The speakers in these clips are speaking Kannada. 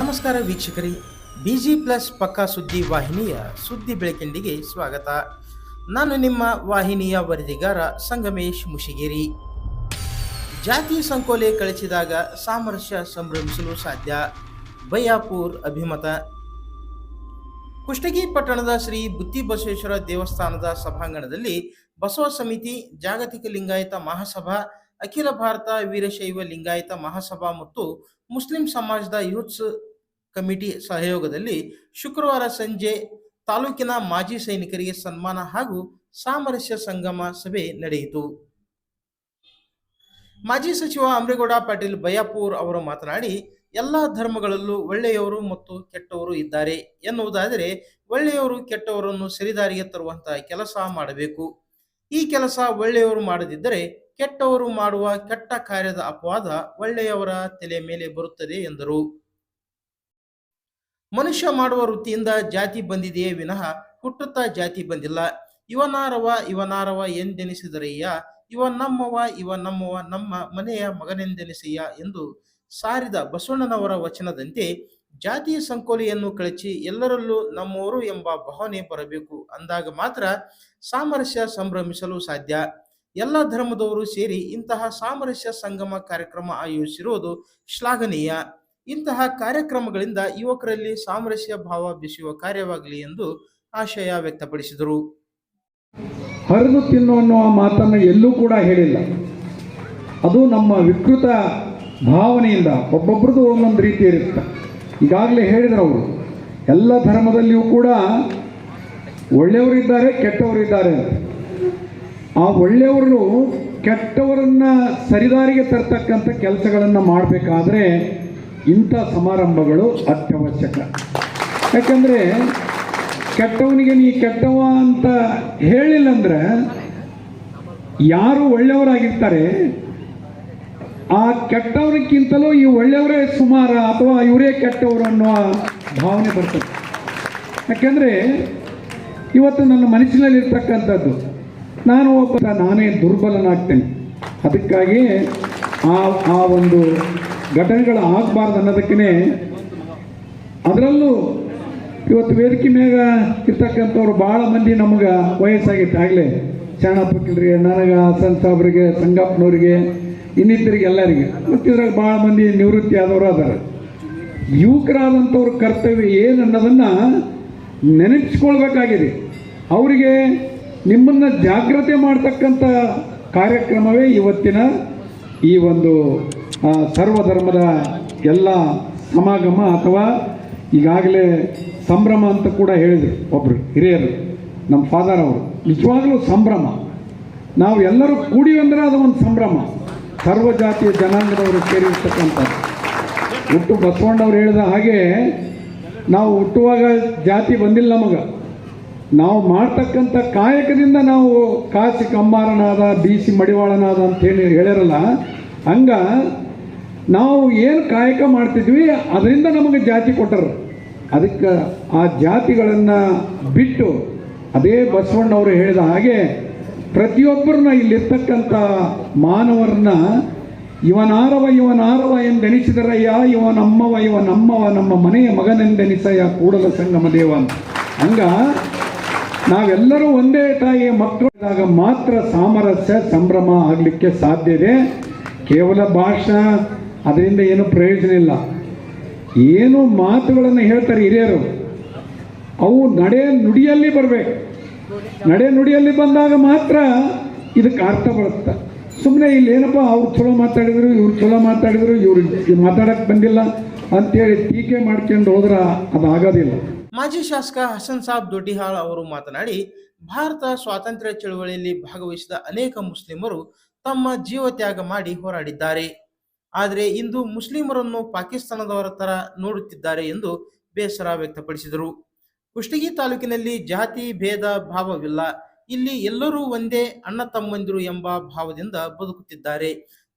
ನಮಸ್ಕಾರ ವೀಕ್ಷಕರೇ. ಬಿಜಿ ಪ್ಲಸ್ ಪಕ್ಕಾ ಸುದ್ದಿ ವಾಹಿನಿಯ ಸುದ್ದಿ ಬೆಳಕಿಂಡಿಗೆ ಸ್ವಾಗತ. ನಾನು ನಿಮ್ಮ ವಾಹಿನಿಯ ವರದಿಗಾರ ಸಂಗಮೇಶ್ ಮುಶಿಗೇರಿ ಜಾತಿ ಸಂಕೋಲೆ ಕಳಿಸಿದಾಗ ಸಾಮರಸ್ಯ ಸಂಭ್ರಮಿಸಲು ಸಾಧ್ಯ. ಬಯ್ಯಾಪುರ್ ಅಭಿಮತ. ಕುಷ್ಟಗಿ ಪಟ್ಟಣದ ಶ್ರೀ ಬುತ್ತಿ ಬಸವೇಶ್ವರ ದೇವಸ್ಥಾನದ ಸಭಾಂಗಣದಲ್ಲಿ ಬಸವ ಸಮಿತಿ, ಜಾಗತಿಕ ಲಿಂಗಾಯತ ಮಹಾಸಭಾ, ಅಖಿಲ ಭಾರತ ವೀರಶೈವ ಲಿಂಗಾಯತ ಮಹಾಸಭಾ ಮತ್ತು ಮುಸ್ಲಿಂ ಸಮಾಜದ ಯೂತ್ಸ್ ಕಮಿಟಿ ಸಹಯೋಗದಲ್ಲಿ ಶುಕ್ರವಾರ ಸಂಜೆ ತಾಲೂಕಿನ ಮಾಜಿ ಸೈನಿಕರಿಗೆ ಸನ್ಮಾನ ಹಾಗೂ ಸಾಮರಸ್ಯ ಸಂಗಮ ಸಭೆ ನಡೆಯಿತು. ಮಾಜಿ ಸಚಿವ ಅಮ್ರೇಗೌಡ ಪಾಟೀಲ್ ಬಯಾಪೂರ್ ಅವರು ಮಾತನಾಡಿ, ಎಲ್ಲ ಧರ್ಮಗಳಲ್ಲೂ ಒಳ್ಳೆಯವರು ಮತ್ತು ಕೆಟ್ಟವರು ಇದ್ದಾರೆ ಎನ್ನುವುದಾದರೆ ಒಳ್ಳೆಯವರು ಕೆಟ್ಟವರನ್ನು ಸರಿದಾರಿಗೆ ತರುವಂತಹ ಕೆಲಸ ಮಾಡಬೇಕು. ಈ ಕೆಲಸ ಒಳ್ಳೆಯವರು ಮಾಡದಿದ್ದರೆ ಕೆಟ್ಟವರು ಮಾಡುವ ಕೆಟ್ಟ ಕಾರ್ಯದ ಅಪವಾದ ಒಳ್ಳೆಯವರ ತಲೆ ಮೇಲೆ ಬರುತ್ತದೆ ಎಂದರು. ಮನುಷ್ಯ ಮಾಡುವ ವೃತ್ತಿಯಿಂದ ಜಾತಿ ಬಂದಿದೆಯೇ ವಿನಃ ಹುಟ್ಟುತ್ತಾ ಜಾತಿ ಬಂದಿಲ್ಲ. ಇವನಾರವ ಇವನಾರವ ಎಂದೆನಿಸಿದರಯ್ಯ. ಇವ ನಮ್ಮವ ಇವ ನಮ್ಮವ ನಮ್ಮ ಮನೆಯ ಮಗನೆಂದೆನಿಸಯ್ಯ ಎಂದು ಸಾರಿದ ಬಸವಣ್ಣನವರ ವಚನದಂತೆ ಜಾತಿಯ ಸಂಕೋಲೆಯನ್ನು ಕಳಚಿ ಎಲ್ಲರಲ್ಲೂ ನಮ್ಮವರು ಎಂಬ ಭಾವನೆ ಬರಬೇಕು ಅಂದಾಗ ಮಾತ್ರ ಸಾಮರಸ್ಯ ಸಂಭ್ರಮಿಸಲು ಸಾಧ್ಯ. ಎಲ್ಲ ಧರ್ಮದವರು ಸೇರಿ ಇಂತಹ ಸಾಮರಸ್ಯ ಸಂಗಮ ಕಾರ್ಯಕ್ರಮ ಆಯೋಜಿಸಿರುವುದು ಶ್ಲಾಘನೀಯ. ಇಂತಹ ಕಾರ್ಯಕ್ರಮಗಳಿಂದ ಯುವಕರಲ್ಲಿ ಸಾಮರಸ್ಯ ಭಾವ ಬೆಸೆಯುವ ಕಾರ್ಯವಾಗಲಿ ಎಂದು ಆಶಯ ವ್ಯಕ್ತಪಡಿಸಿದರು. ಹರಿದು ತಿನ್ನು ಅನ್ನುವ ಮಾತನ್ನು ಎಲ್ಲೂ ಕೂಡ ಹೇಳಿಲ್ಲ. ಅದು ನಮ್ಮ ವಿಕೃತ ಭಾವನೆಯಿಂದ ಒಬ್ಬೊಬ್ರದ್ದು ಒಂದೊಂದು ರೀತಿ ಇರುತ್ತೆ. ಈಗಾಗಲೇ ಹೇಳಿದ್ರು ಅವರು, ಎಲ್ಲ ಧರ್ಮದಲ್ಲಿಯೂ ಕೂಡ ಒಳ್ಳೆಯವರಿದ್ದಾರೆ, ಕೆಟ್ಟವರಿದ್ದಾರೆ. ಆ ಒಳ್ಳೆಯವರು ಕೆಟ್ಟವರನ್ನ ಸರಿದಾರಿಗೆ ತರ್ತಕ್ಕಂಥ ಕೆಲಸಗಳನ್ನು ಮಾಡಬೇಕಾದ್ರೆ ಇಂಥ ಸಮಾರಂಭಗಳು ಅತ್ಯವಶ್ಯಕ. ಯಾಕಂದರೆ ಕೆಟ್ಟವನಿಗೆ ನೀ ಕೆಟ್ಟವ ಅಂತ ಹೇಳಿಲ್ಲ ಅಂದ್ರೆ ಯಾರು ಒಳ್ಳೆಯವರಾಗಿರ್ತಾರೆ? ಆ ಕೆಟ್ಟವರಿಗಿಂತಲೂ ಈ ಒಳ್ಳೆಯವರೇ ಸುಮಾರ ಅಥವಾ ಇವರೇ ಕೆಟ್ಟವರು ಅನ್ನುವ ಭಾವನೆ ಬರ್ತದೆ. ಯಾಕೆಂದರೆ ಇವತ್ತು ನನ್ನ ಮನಸ್ಸಿನಲ್ಲಿರ್ತಕ್ಕಂಥದ್ದು, ನಾನು ಒಬ್ಬ ನಾನೇ ದುರ್ಬಲನಾಗ್ತೇನೆ. ಅದಕ್ಕಾಗಿ ಆ ಆ ಒಂದು ಘಟನೆಗಳು ಆಗಬಾರ್ದು ಅನ್ನೋದಕ್ಕೇ ಅದರಲ್ಲೂ ಇವತ್ತು ವೇದಿಕೆ ಮ್ಯಾಗ ಇರ್ತಕ್ಕಂಥವ್ರು ಭಾಳ ಮಂದಿ ನಮ್ಗೆ ವಯಸ್ಸಾಗಿತ್ತು. ಆಗಲೇ ಶಾಣಪ್ಪಕ್ಕಿಲ್ರಿಗೆ ನನಗೆ ಹಸನ್ ಸಾಬ್ರಿಗೆ, ಸಂಗಪ್ಪನವ್ರಿಗೆ, ಇನ್ನಿತರಿಗೆ ಎಲ್ಲರಿಗೆ. ಮತ್ತು ಇದ್ರಾಗ ಭಾಳ ಮಂದಿ ನಿವೃತ್ತಿ ಆದವರು ಅದಾರ ಯುವಕರಾದಂಥವ್ರ ಕರ್ತವ್ಯ ಏನು ಅನ್ನೋದನ್ನು ನೆನಪಿಸ್ಕೊಳ್ಬೇಕಾಗಿದೆ. ಅವರಿಗೆ ನಿಮ್ಮನ್ನು ಜಾಗ್ರತೆ ಮಾಡ್ತಕ್ಕಂಥ ಕಾರ್ಯಕ್ರಮವೇ ಇವತ್ತಿನ ಈ ಒಂದು ಸರ್ವಧರ್ಮದ ಎಲ್ಲ ಸಮಾಗಮ ಅಥವಾ ಈಗಾಗಲೇ ಸಂಭ್ರಮ ಅಂತ ಕೂಡ ಹೇಳಿದರು ಒಬ್ಬರು ಹಿರಿಯರು, ನಮ್ಮ ಫಾದರ್ ಅವರು. ನಿಜವಾಗಲೂ ಸಂಭ್ರಮ. ನಾವು ಎಲ್ಲರೂ ಕೂಡಿ ಅಂದರೆ ಅದು ಒಂದು ಸಂಭ್ರಮ. ಸರ್ವ ಜಾತಿಯ ಜನಾಂಗದವರು ಸೇರಿರ್ತಕ್ಕಂಥದ್ದು. ಹುಟ್ಟು ಬಸವಣ್ಣವ್ರು ಹೇಳಿದ ಹಾಗೆ ನಾವು ಹುಟ್ಟುವಾಗ ಜಾತಿ ಬಂದಿಲ್ಲ ನಮಗೆ. ನಾವು ಮಾಡ್ತಕ್ಕಂಥ ಕಾಯಕದಿಂದ ನಾವು ಕಾಸಿ ಕಂಬಾರನಾದ, ಬೀಸಿ ಮಡಿವಾಳನಾದ ಅಂತ ಹೇಳಿರಲ್ಲ ಹಂಗ ನಾವು ಏನು ಕಾಯಕ ಮಾಡ್ತಿದ್ವಿ, ಅದರಿಂದ ನಮಗೆ ಜಾತಿ ಕೊಟ್ಟರು. ಅದಕ್ಕೆ ಆ ಜಾತಿಗಳನ್ನು ಬಿಟ್ಟು ಅದೇ ಬಸವಣ್ಣವರು ಹೇಳಿದ ಹಾಗೆ ಪ್ರತಿಯೊಬ್ಬರನ್ನ ಇಲ್ಲಿರ್ತಕ್ಕಂಥ ಮಾನವರನ್ನ ಇವನಾರವ ಇವನಾರವ ಎಂದೆನಿಸಿದರಯ್ಯ ಇವ ನಮ್ಮವ ನಮ್ಮ ಮನೆಯ ಮಗನೆಂದೆನಿಸಯ್ಯ ಕೂಡಲ ಸಂಗಮ ದೇವ ಅಂತ. ಹಂಗ ನಾವೆಲ್ಲರೂ ಒಂದೇ ತಾಯಿಯ ಇದ್ದಾಗ ಮಾತ್ರ ಸಾಮರಸ್ಯ, ಸಂಭ್ರಮ ಆಗಲಿಕ್ಕೆ ಸಾಧ್ಯ ಇದೆ. ಕೇವಲ ಭಾಷಣ, ಅದರಿಂದ ಏನು ಪ್ರಯೋಜನ ಇಲ್ಲ. ಏನು ಮಾತುಗಳನ್ನು ಹೇಳ್ತಾರೆ ಹಿರಿಯರು, ಅವು ನಡೆ ನುಡಿಯಲ್ಲಿ ಬರಬೇಕು. ನಡೆ ನುಡಿಯಲ್ಲಿ ಬಂದಾಗ ಮಾತ್ರ ಇದಕ್ಕೆ ಅರ್ಥ ಬರುತ್ತೆ. ಸುಮ್ಮನೆ ಇಲ್ಲಿ ಏನಪ್ಪ, ಅವ್ರು ಚಲೋ ಮಾತಾಡಿದ್ರು, ಇವ್ರು ಚಲೋ ಮಾತಾಡಿದ್ರು, ಇವ್ರು ಮಾತಾಡಕ್ಕೆ ಬಂದಿಲ್ಲ ಅಂತೇಳಿ ಟೀಕೆ ಮಾಡ್ಕೊಂಡು ಹೋದ್ರೆ ಅದು ಆಗೋದಿಲ್ಲ ಮಾಜಿ ಶಾಸಕ ಹಸನ್ ಸಾಬ್ ದೊಡ್ಡಿಹಾಳ್ ಅವರು ಮಾತನಾಡಿ, ಭಾರತ ಸ್ವಾತಂತ್ರ್ಯ ಚಳವಳಿಯಲ್ಲಿ ಭಾಗವಹಿಸಿದ ಅನೇಕ ಮುಸ್ಲಿಮರು ತಮ್ಮ ಜೀವ ತ್ಯಾಗ ಮಾಡಿ ಹೋರಾಡಿದ್ದಾರೆ. ಆದರೆ ಇಂದು ಮುಸ್ಲಿಮರನ್ನು ಪಾಕಿಸ್ತಾನದವರ ತರ ನೋಡುತ್ತಿದ್ದಾರೆ ಎಂದು ಬೇಸರ ವ್ಯಕ್ತಪಡಿಸಿದರು. ಕುಷ್ಟಗಿ ತಾಲೂಕಿನಲ್ಲಿ ಜಾತಿ ಭೇದ ಭಾವವಿಲ್ಲ. ಇಲ್ಲಿ ಎಲ್ಲರೂ ಒಂದೇ ಅಣ್ಣ ತಮ್ಮಂದಿರು ಎಂಬ ಭಾವದಿಂದ ಬದುಕುತ್ತಿದ್ದಾರೆ.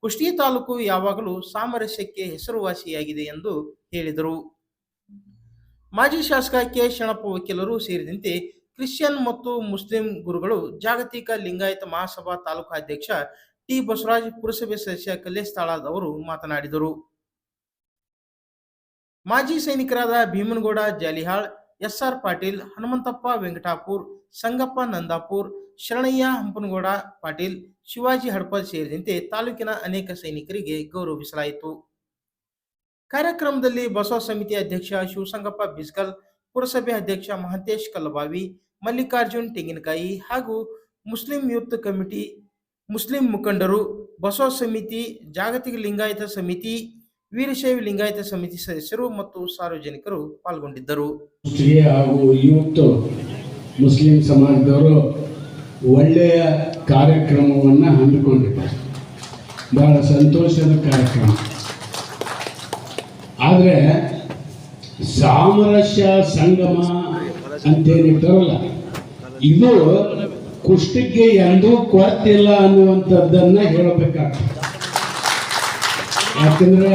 ಕುಷ್ಟಗಿ ತಾಲೂಕು ಯಾವಾಗಲೂ ಸಾಮರಸ್ಯಕ್ಕೆ ಹೆಸರುವಾಸಿಯಾಗಿದೆ ಎಂದು ಹೇಳಿದರು. ಮಾಜಿ ಶಾಸಕ ಕೆ. ಶಣಪ್ಪ ವಕೀಲರು ಸೇರಿದಂತೆ ಕ್ರಿಶ್ಚಿಯನ್ ಮತ್ತು ಮುಸ್ಲಿಂ ಗುರುಗಳು ಜಾಗತಿಕ ಲಿಂಗಾಯತ ಮಹಾಸಭಾ ತಾಲೂಕು ಅಧ್ಯಕ್ಷ ಟಿ. ಬಸವರಾಜ್ ಪುರಸಭೆ ಸದಸ್ಯ ಕಲ್ಲೇಶ್ ತಾಳಾದ್ ಅವರು ಮಾತನಾಡಿದರು. ಮಾಜಿ ಸೈನಿಕರಾದ ಭೀಮನಗೌಡ, ಜಾಲಿಹಾಳ್, ಎಸ್ಆರ್ ಪಾಟೀಲ್, ಹನುಮಂತಪ್ಪ ವೆಂಕಟಾಪುರ್, ಸಂಗಪ್ಪ ನಂದಾಪುರ್, ಶರಣಯ್ಯ ಹಂಪನಗೌಡ ಪಾಟೀಲ್, ಶಿವಾಜಿ ಹಡಪದ್ ಸೇರಿದಂತೆ ತಾಲೂಕಿನ ಅನೇಕ ಸೈನಿಕರಿಗೆ ಗೌರವಿಸಲಾಯಿತು. ಕಾರ್ಯಕ್ರಮದಲ್ಲಿ ಬಸವ ಸಮಿತಿ ಅಧ್ಯಕ್ಷ ಶಿವಸಂಗಪ್ಪ ಬಿಸ್ಕಲ್, ಪುರಸಭೆ ಅಧ್ಯಕ್ಷ ಮಹಂತೇಶ್ ಕಲ್ಲಬಾವಿ, ಮಲ್ಲಿಕಾರ್ಜುನ್ ತೆಂಗಿನಕಾಯಿ ಹಾಗೂ ಮುಸ್ಲಿಂ ಯೂತ್ ಕಮಿಟಿ ಮುಸ್ಲಿಂ ಮುಖಂಡರು, ಬಸವ ಸಮಿತಿ, ಜಾಗತಿಕ ಲಿಂಗಾಯತ ಸಮಿತಿ, ವೀರಶೈವ ಲಿಂಗಾಯತ ಸಮಿತಿ ಸದಸ್ಯರು ಮತ್ತು ಸಾರ್ವಜನಿಕರು ಪಾಲ್ಗೊಂಡಿದ್ದರು. ಹಾಗೂ ಇವತ್ತು ಮುಸ್ಲಿಂ ಸಮಾಜದವರು ಒಳ್ಳೆಯ ಕಾರ್ಯಕ್ರಮವನ್ನು ಹಮ್ಮಿಕೊಂಡಿದ್ದಾರೆ. ಬಹಳ ಸಂತೋಷದ ಕಾರ್ಯಕ್ರಮ. ಆದರೆ ಸಾಮರಸ್ಯ ಸಂಗಮ ಅಂತೇನಿರ್ತಾರಲ್ಲ ಇದು ಕುಷ್ಟಕ್ಕೆ ಎಂದೂ ಕೊರತಿಲ್ಲ ಅನ್ನುವಂಥದ್ದನ್ನ ಹೇಳಬೇಕಾಗ್ತದೆ. ಯಾಕಂದ್ರೆ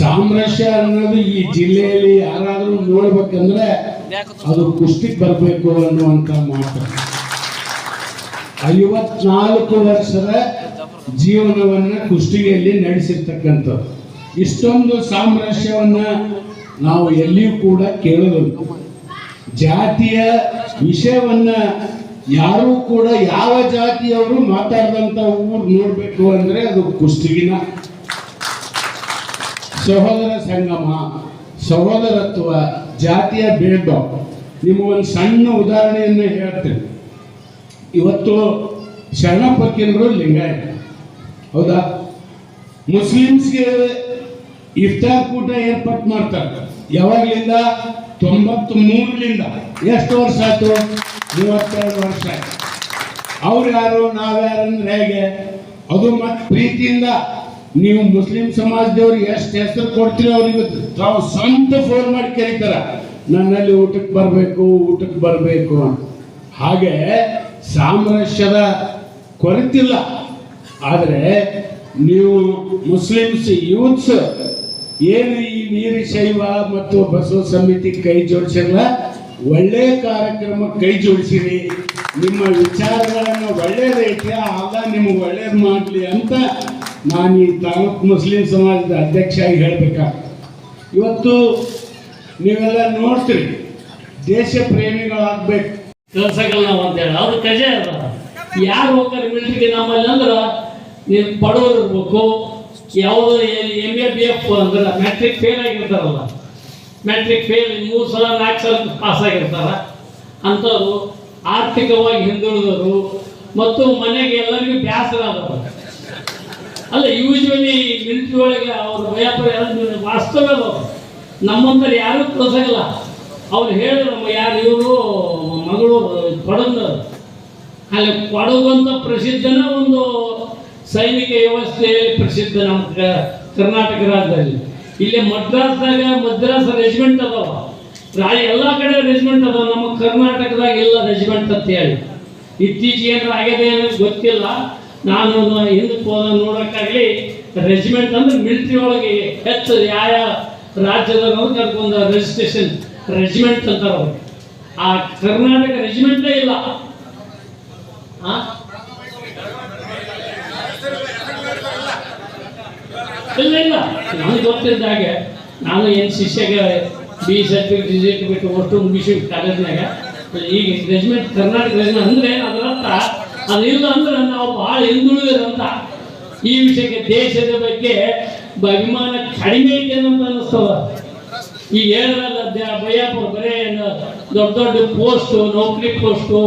ಸಾಮರಸ್ಯ ಅನ್ನೋದು ಈ ಜಿಲ್ಲೆಯಲ್ಲಿ ಯಾರಾದರೂ ನೋಡ್ಬೇಕಂದ್ರೆ ಅದು ಕುಷ್ಟಿಗೆ ಬರಬೇಕು ಅನ್ನುವಂಥ ಮಾತು. ಐವತ್ನಾಲ್ಕು ವರ್ಷದ ಜೀವನವನ್ನ ಕುಷ್ಟಿಗೆಯಲ್ಲಿ ನಡೆಸಿರ್ತಕ್ಕಂಥದ್ದು. ಇಷ್ಟೊಂದು ಸಾಮರಸ್ಯವನ್ನ ನಾವು ಎಲ್ಲಿಯೂ ಕೂಡ ಕೇಳಬೇಕು ಜಾತಿಯ ವಿಷಯವನ್ನ ಯಾರೂ ಕೂಡ ಯಾವ ಜಾತಿಯವರು ಮಾತಾಡದಂತ ಊರು ನೋಡ್ಬೇಕು ಅಂದ್ರೆ ಅದು ಕುಸ್ತಿಗಿನ ಸಹೋದರ ಸಂಗಮ, ಸಹೋದರತ್ವ, ಜಾತಿಯ ಭೇದ. ನಿಮಗೊಂದು ಸಣ್ಣ ಉದಾಹರಣೆಯನ್ನು ಹೇಳ್ತೇನೆ. ಇವತ್ತು ಶರಣಪ್ಪಕ್ಕಿನರು ಲಿಂಗಾಯತ. ಹೌದಾ? ಮುಸ್ಲಿಮ್ಸ್ಗೆ ಇಫ್ತಾರ್ ಕೂಟ ಏರ್ಪಾಟ್ ಮಾಡ್ತಾರೆ. ಯಾವಾಗಲಿಂದ? ತೊಂಬತ್ತು ಮೂರರಿಂದ ಎಷ್ಟು ವರ್ಷ ಆಯ್ತು? ಮೂವತ್ತೆರಡು ವರ್ಷ ಆಯ್ತು. ಅವ್ರು ಯಾರು ನಾವ್ಯಾರು ಅಂದ್ರೆ ಹೇಗೆ? ಅದು ಮತ್ತೆ ಪ್ರೀತಿಯಿಂದ. ನೀವು ಮುಸ್ಲಿಂ ಸಮಾಜದವ್ರಿಗೆ ಎಷ್ಟು ಹೆಸರು ಕೊಡ್ತೀರಿ ಅವ್ರಿಗೆ ತಾವು ಸ್ವಂತ ಫೋನ್ ಮಾಡಿ ಕರೀತಾರ ನನ್ನಲ್ಲಿ ಊಟಕ್ಕೆ ಬರಬೇಕು ಊಟಕ್ಕೆ ಬರಬೇಕು ಅಂತ. ಹಾಗೆ ಸಾಮರಸ್ಯದ ಕೊರತಿಲ್ಲ ಆದರೆ ನೀವು ಮುಸ್ಲಿಮ್ಸ್, ಯೂತ್ಸ್ ಏನು ಈ ವೀರಶೈವ ಮತ್ತು ಬಸವ ಸಮಿತಿ ಕೈ ಜೋಡಿಸಲ್ಲ ಒಳ್ಳೆ ಕಾರ್ಯಕ್ರಮ ಕೈ ಜೋಡಿಸಿರಿ. ನಿಮ್ಮ ವಿಚಾರಗಳನ್ನು ಒಳ್ಳೇದೈತೆ ಆಗ ನಿಮಗೆ ಒಳ್ಳೇದು ಮಾಡಲಿ ಅಂತ ನಾನು ಈ ತಾಲೂಕು ಮುಸ್ಲಿಂ ಸಮಾಜದ ಅಧ್ಯಕ್ಷ ಆಗಿ ಹೇಳ್ಬೇಕಾಗ್ತದೆ. ಇವತ್ತು ನೀವೆಲ್ಲ ನೋಡ್ತೀರಿ, ದೇಶ ಪ್ರೇಮಿಗಳಾಗಬೇಕು. ಕೆಲಸಗಳು ನಾವು ಅಂತೇಳಿ ಅವ್ರ ಕಜೆ ಅದ ಯಾರು ಹೋಗ್ತಾರೆ ಮಿಲ್ಟ್ರಿಗೆ ನಮ್ಮಲ್ಲಿ ಅಂದ್ರೆ ನೀವು ಬಡವರು ಇರ್ಬೇಕು ಯಾವುದೋ ಎಂ ಎ ಬಿ ಎಫ್ ಅಂದ್ರೆ ಮ್ಯಾಟ್ರಿಕ್ ಫೇಲ್ ಆಗಿರ್ತಾರಲ್ಲ. ಮ್ಯಾಟ್ರಿಕ್ ಫೇಲ್ ಮೂರು ಸಲ, ನಾಲ್ಕು ಸಲ ಪಾಸ್ ಆಗಿರ್ತಾರ. ಅಂಥವ್ರು ಆರ್ಥಿಕವಾಗಿ ಹಿಂದುಳಿದವರು ಮತ್ತು ಮನೆಗೆ ಎಲ್ಲರಿಗೂ ಬೇಸರ ಆದವರು ಅಲ್ಲ ಯೂಶ್ವಲಿ ಮಿಲಿಟ್ರಿ ಒಳಗೆ ಅವ್ರ ಭಯಪರ ವಾಸ್ತವ ಅವರು ನಮ್ಮಂದ್ರೆ ಯಾರು ಕಳ್ಸಂಗಿಲ್ಲ. ಅವ್ರು ಹೇಳಿದ್ರು, ನಮ್ಮ ಯಾರು ಇವರು ಮಗಳು ಕೊಡಂದು ಅಲ್ಲಿ ಕೊಡಗು ಅಂತ ಪ್ರಸಿದ್ಧನ ಒಂದು ಸೈನಿಕ ವ್ಯವಸ್ಥೆಯಲ್ಲಿ ಪ್ರಸಿದ್ಧ ನಮ್ಮ ಕರ್ನಾಟಕ ರಾಜ್ಯದಲ್ಲಿ. ಇಲ್ಲಿ ಮದ್ರಾಸ್ದಾಗ ಮದ್ರಾಸ್ ರೆಜಿಮೆಂಟ್ ಅದಾವ. ರಾಯ ಎಲ್ಲ ಕಡೆ ರೆಜಿಮೆಂಟ್ ಅದಾವ. ನಮ್ಮ ಕರ್ನಾಟಕದಾಗ ಇಲ್ಲ ರೆಜಿಮೆಂಟ್ ಅಂತ ಹೇಳಿ. ಇತ್ತೀಚೆಗೆ ಏನಾರ ಆಗಿದೆ ಅನ್ನೋದು ಗೊತ್ತಿಲ್ಲ. ನಾನು ಹೋದ ನೋಡೋಕ್ಕಾಗಲಿ. ರೆಜಿಮೆಂಟ್ ಅಂದ್ರೆ ಮಿಲಿಟ್ರಿ ಒಳಗೆ ಹೆಚ್ಚು ಯಾವ ರಾಜ್ಯದ ಕರ್ಕೊಂಡ ರಿಜಿಸ್ಟ್ರೇಷನ್ ರೆಜಿಮೆಂಟ್ ಅಂತಾರೆ ಅವರು. ಆ ಕರ್ನಾಟಕ ರೆಜಿಮೆಂಟೇ ಇಲ್ಲ. ಇಲ್ಲ ಇಲ್ಲ. ನನಗೆ ಗೊತ್ತಿದ್ದ ಹಾಗೆ ನಾನು ಏನು ಶಿಷ್ಯಗೆ ಬಿ ಸರ್ಟಿಫಿಕೇಟ್ ರಿಸಿಟ್ ಬಿಟ್ಟು ಒಟ್ಟು ಮುಗಿಸಿ ಕಾಲೇಜ್ನಾಗ ಈಗ ರೆಜಿಮೆಂಟ್ ಕರ್ನಾಟಕ ರೆಜಿಮೆಂಟ್ ಅಂದ್ರೆ ಅದರ ಅಂತ ಅದಿಲ್ಲ ಅಂದ್ರೆ ನಾವು ಭಾಳ ಹಿಂದುಳಿದಿರಂತ ಈ ವಿಷಯಕ್ಕೆ ದೇಶದ ಬಗ್ಗೆ ಅಭಿಮಾನ ಕಡಿಮೆ ಐತೆ ಅಂತ ಅನಿಸ್ತದ ಈಗ ಹೇಳಿದ್ರಲ್ಲ ಬಯ್ಯಾಪುರ ಬರೇ ದೊಡ್ಡ ದೊಡ್ಡ ಪೋಸ್ಟು ನೌಕರಿ ಪೋಸ್ಟು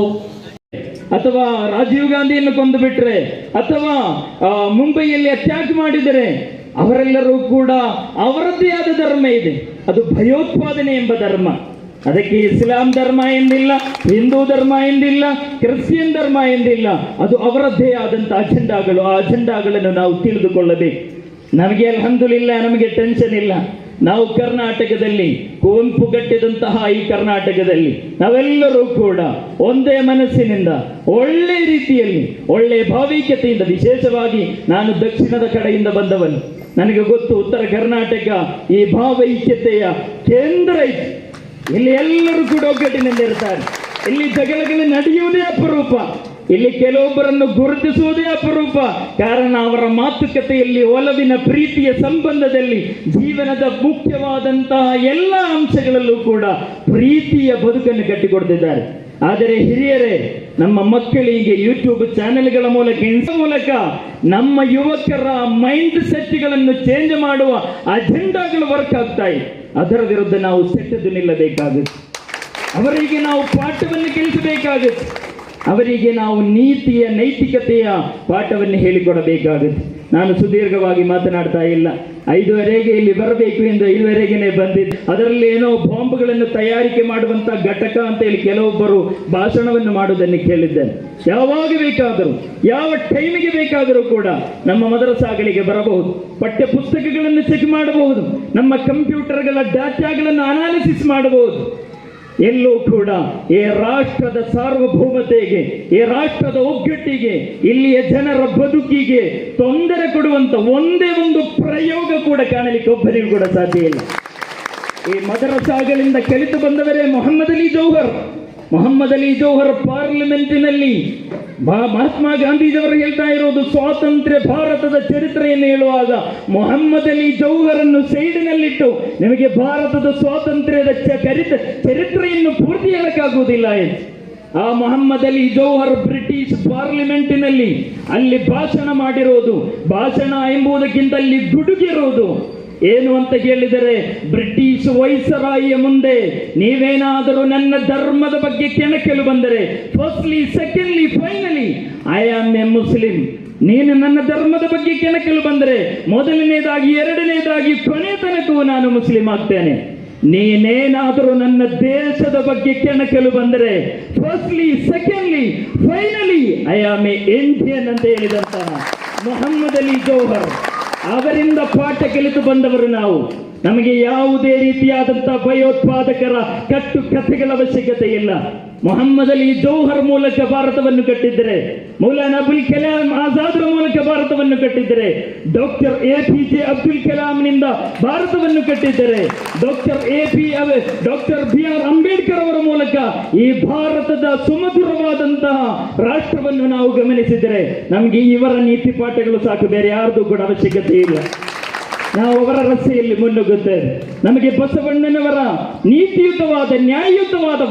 ಅಥವಾ ರಾಜೀವ್ ಗಾಂಧಿಯನ್ನು ಕೊಂದು ಬಿಟ್ರೆ ಅಥವಾ ಮುಂಬೈಯಲ್ಲಿ ಅಟ್ಯಾಕ್ ಮಾಡಿದರೆ ಅವರೆಲ್ಲರೂ ಕೂಡ ಅವರದ್ದೇ ಆದ ಧರ್ಮ ಇದೆ. ಅದು ಭಯೋತ್ಪಾದನೆ ಎಂಬ ಧರ್ಮ. ಅದಕ್ಕೆ ಇಸ್ಲಾಂ ಧರ್ಮ ಎಂದಿಲ್ಲ, ಹಿಂದೂ ಧರ್ಮ ಎಂದಿಲ್ಲ, ಕ್ರಿಶ್ಚಿಯನ್ ಧರ್ಮ ಎಂದಿಲ್ಲ. ಅದು ಅವರದ್ದೇ ಆದಂಥ ಅಜೆಂಡಾಗಳು. ಆ ಅಜೆಂಡಾಗಳನ್ನು ನಾವು ತಿಳಿದುಕೊಳ್ಳಬೇಕು. ನಮಗೆ ಅಲ್ಹಮ್ದುಲಿಲ್ಲ ನಮಗೆ ಟೆನ್ಷನ್ ಇಲ್ಲ. ನಾವು ಕರ್ನಾಟಕದಲ್ಲಿ ಕುವೆಂಪು ಕಟ್ಟಿದಂತಹ ಈ ಕರ್ನಾಟಕದಲ್ಲಿ ನಾವೆಲ್ಲರೂ ಕೂಡ ಒಂದೇ ಮನಸ್ಸಿನಿಂದ ಒಳ್ಳೆ ರೀತಿಯಲ್ಲಿ, ಒಳ್ಳೆ ಭಾವೈಕ್ಯತೆಯಿಂದ ವಿಶೇಷವಾಗಿ ನಾನು ದಕ್ಷಿಣದ ಕಡೆಯಿಂದ ಬಂದವನು. ನನಗೆ ಗೊತ್ತು ಉತ್ತರ ಕರ್ನಾಟಕ ಈ ಭಾವೈಕ್ಯತೆಯ ಕೇಂದ್ರ ಇತ್ತು ಇಲ್ಲಿ ಎಲ್ಲರೂ ಕೂಡ ಒಗ್ಗಟ್ಟಿನಿಂದ ಇರ್ತಾರೆ ಇಲ್ಲಿ ಜಗಳಗಳು ನಡೆಯುವುದೇ ಅಪರೂಪ. ಇಲ್ಲಿ ಕೆಲವೊಬ್ಬರನ್ನು ಗುರುತಿಸುವುದೇ ಅಪರೂಪ. ಕಾರಣ ಅವರ ಮಾತುಕತೆಯಲ್ಲಿ, ಒಲವಿನ ಪ್ರೀತಿಯ ಸಂಬಂಧದಲ್ಲಿ, ಜೀವನದ ಮುಖ್ಯವಾದಂತಹ ಎಲ್ಲ ಅಂಶಗಳಲ್ಲೂ ಕೂಡ ಪ್ರೀತಿಯ ಬದುಕನ್ನು ಕಟ್ಟಿಕೊಡ್ತಿದ್ದಾರೆ. ಆದರೆ ಹಿರಿಯರೇ, ನಮ್ಮ ಮಕ್ಕಳಿಗೆ ಯೂಟ್ಯೂಬ್ ಚಾನೆಲ್ಗಳ ಮೂಲಕ ಇನ್ಸ ಮೂಲಕ ನಮ್ಮ ಯುವಕರ ಮೈಂಡ್ ಸೆಟ್ಗಳನ್ನು ಚೇಂಜ್ ಮಾಡುವ ಅಜೆಂಡಾಗಳು ವರ್ಕ್ ಆಗ್ತಾ ಇದೆ. ಅದರ ವಿರುದ್ಧ ನಾವು ಸೆಟ್ಟದು ನಿಲ್ಲಬೇಕಾಗುತ್ತೆ. ಅವರಿಗೆ ನಾವು ಪಾಠವನ್ನು ಕಲಿಸಬೇಕಾಗುತ್ತೆ. ಅವರಿಗೆ ನಾವು ನೀತಿಯ ನೈತಿಕತೆಯ ಪಾಠವನ್ನು ಹೇಳಿಕೊಡಬೇಕಾಗುತ್ತೆ. ನಾನು ಸುದೀರ್ಘವಾಗಿ ಮಾತನಾಡ್ತಾ ಇಲ್ಲ. ಐದುವರೆಗೆ ಇಲ್ಲಿ ಬರಬೇಕು ಎಂದು ಐದುವರೆಗೆ ಬಂದಿದ್ದೆ. ಅದರಲ್ಲಿ ಏನೋ ಬಾಂಬ್ಗಳನ್ನು ತಯಾರಿಕೆ ಮಾಡುವಂತ ಘಟಕ ಅಂತ ಹೇಳಿ ಕೆಲವೊಬ್ಬರು ಭಾಷಣವನ್ನು ಮಾಡುವುದನ್ನು ಕೇಳಿದ್ದೇನೆ ಯಾವಾಗ ಬೇಕಾದರೂ, ಯಾವ ಟೈಮಿಗೆ ಬೇಕಾದರೂ ಕೂಡ ನಮ್ಮ ಮದರಸಾಗಳಿಗೆ ಬರಬಹುದು. ಪಠ್ಯ ಪುಸ್ತಕಗಳನ್ನು ಚೆಕ್ ಮಾಡಬಹುದು. ನಮ್ಮ ಕಂಪ್ಯೂಟರ್ಗಳ ಡಾಟಾಗಳನ್ನು ಅನಾಲಿಸಿಸ್ ಮಾಡಬಹುದು. ಎಲ್ಲೂ ಕೂಡ ಈ ರಾಷ್ಟ್ರದ ಸಾರ್ವಭೌಮತೆಗೆ, ಈ ರಾಷ್ಟ್ರದ ಒಗ್ಗಟ್ಟಿಗೆ, ಇಲ್ಲಿಯ ಜನರ ಬದುಕಿಗೆ ತೊಂದರೆ ಕೊಡುವಂತ ಒಂದೇ ಒಂದು ಪ್ರಯೋಗ ಕೂಡ ಕಾಣಲಿಕ್ಕೆ ಒಬ್ಬರಿಗೂ ಕೂಡ ಸಾಧ್ಯ ಇಲ್ಲ. ಈ ಮದರಸಾಗಳಿಂದ ಕಲಿತು ಬಂದವರೇ ಮೊಹಮ್ಮದ್ ಅಲಿ ಜೌಹರ್. ಮೊಹಮ್ಮದ್ ಅಲಿ ಜೋಹರ್ ಪಾರ್ಲಿಮೆಂಟಿನಲ್ಲಿ ಮಹಾತ್ಮ ಗಾಂಧೀಜಿಯವರು ಹೇಳ್ತಾ ಇರೋದು, ಸ್ವಾತಂತ್ರ್ಯ ಭಾರತದ ಚರಿತ್ರೆಯನ್ನು ಹೇಳುವಾಗ ಮೊಹಮ್ಮದ್ ಅಲಿ ಜೌಹರನ್ನು ಸೈಡಿನಲ್ಲಿಟ್ಟು ನಿಮಗೆ ಭಾರತದ ಸ್ವಾತಂತ್ರ್ಯದ ಚ- ಚರಿತ್ ಚರಿತ್ರೆಯನ್ನು ಪೂರ್ತಿ ಹೇಳಕ್ಕಾಗುವುದಿಲ್ಲ ಎಂದು. ಆ ಮೊಹಮ್ಮದ್ ಅಲಿ ಜೌಹರ್ ಬ್ರಿಟಿಷ್ ಪಾರ್ಲಿಮೆಂಟಿನಲ್ಲಿ ಅಲ್ಲಿ ಭಾಷಣ ಮಾಡಿರೋದು, ಭಾಷಣ ಎಂಬುದಕ್ಕಿಂತ ಅಲ್ಲಿ ಗುಡುಗಿರೋದು ಏನು ಅಂತ ಕೇಳಿದರೆ ಬ್ರಿಟಿಷ್ ವೈಸರಾಯಿಯ ಮುಂದೆ ನೀವೇನಾದರೂ ನನ್ನ ಧರ್ಮದ ಬಗ್ಗೆ ಕೆಣಕಲು ಬಂದರೆ firstly secondly finally I am a Muslim ನೀನು ನನ್ನ ಧರ್ಮದ ಬಗ್ಗೆ ಕೆಣಕಲು ಬಂದರೆ, ಮೊದಲನೇದಾಗಿ, ಎರಡನೇದಾಗಿ ಕೊನೆ ತನಕವೂ ನಾನು ಮುಸ್ಲಿಂ ಆಗ್ತೇನೆ. ನೀನೇನಾದರೂ ನನ್ನ ದೇಶದ ಬಗ್ಗೆ ಕೆಣಕಲು ಬಂದರೆ firstly secondly finally I am a Indian ಅಂತ ಹೇಳಿದಂತಹ ಮೊಹಮ್ಮದ್ ಅಲಿ ಜೌಹರ್. ಅವರಿಂದ ಪಾಠ ಕಲಿತು ಬಂದವರು ನಾವು. ನಮಗೆ ಯಾವುದೇ ರೀತಿಯಾದಂತಹ ಭಯೋತ್ಪಾದಕರ ಕಟ್ಟು ಕಥೆಗಳ ಅವಶ್ಯಕತೆ ಇಲ್ಲ. ಮೊಹಮ್ಮದ್ ಅಲಿ ಜೌಹರ್ ಮೂಲಕ ಭಾರತವನ್ನು ಕಟ್ಟಿದ್ದರೆ, ಮೌಲಾನ ಅಬುಲ್ ಕಲಾಂ ಆಜಾದ್ರ ಮೂಲಕ ಭಾರತವನ್ನು ಕಟ್ಟಿದ್ದರೆ, doctor A P J Abdul ಕಲಾಂನಿಂದ ಭಾರತವನ್ನು ಕಟ್ಟಿದ್ದರೆ, doctor A P doctor B R Ambedkar ಅವರ ಮೂಲಕ ಈ ಭಾರತದ ಸುಮಧುರವಾದಂತಹ ರಾಷ್ಟ್ರವನ್ನು ನಾವು ಗಮನಿಸಿದರೆ, ನಮಗೆ ಇವರ ನೀತಿ ಪಾಠಗಳು ಸಾಕು, ಬೇರೆ ಯಾರ್ದು ಕೂಡ ಅವಶ್ಯಕತೆ ಇಲ್ಲ. ನಾವು ಅವರ ರಸ್ತೆಯಲ್ಲಿ ಮುನ್ನುಗ್ಗುತ್ತೇವೆ. ನಮಗೆ ಬಸವಣ್ಣನವರ ನೀತಿಯುತವಾದ ನ್ಯಾಯಯುತವಾದ